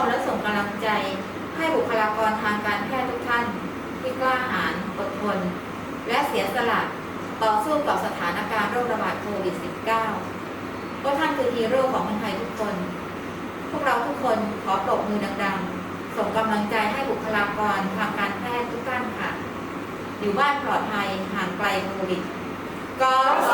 อมและส่งกำลังใจ ให้บุคลากรทางการแพทย์ทุกท่าน ที่กล้าหาญอดทน และเสียสละต่อสู้กับสถานการณ์โรคระบาดโควิด -19 พวกท่านคือฮีโร่ของคนไทยทุกคน พวกเราทุกคนขอปรบมือดังๆ ส่งกำลังใจให้บุคลากรทางการแพทย์ทุกท่านค่ะ อยู่บ้านปลอดภัยห่างไกลโควิดกส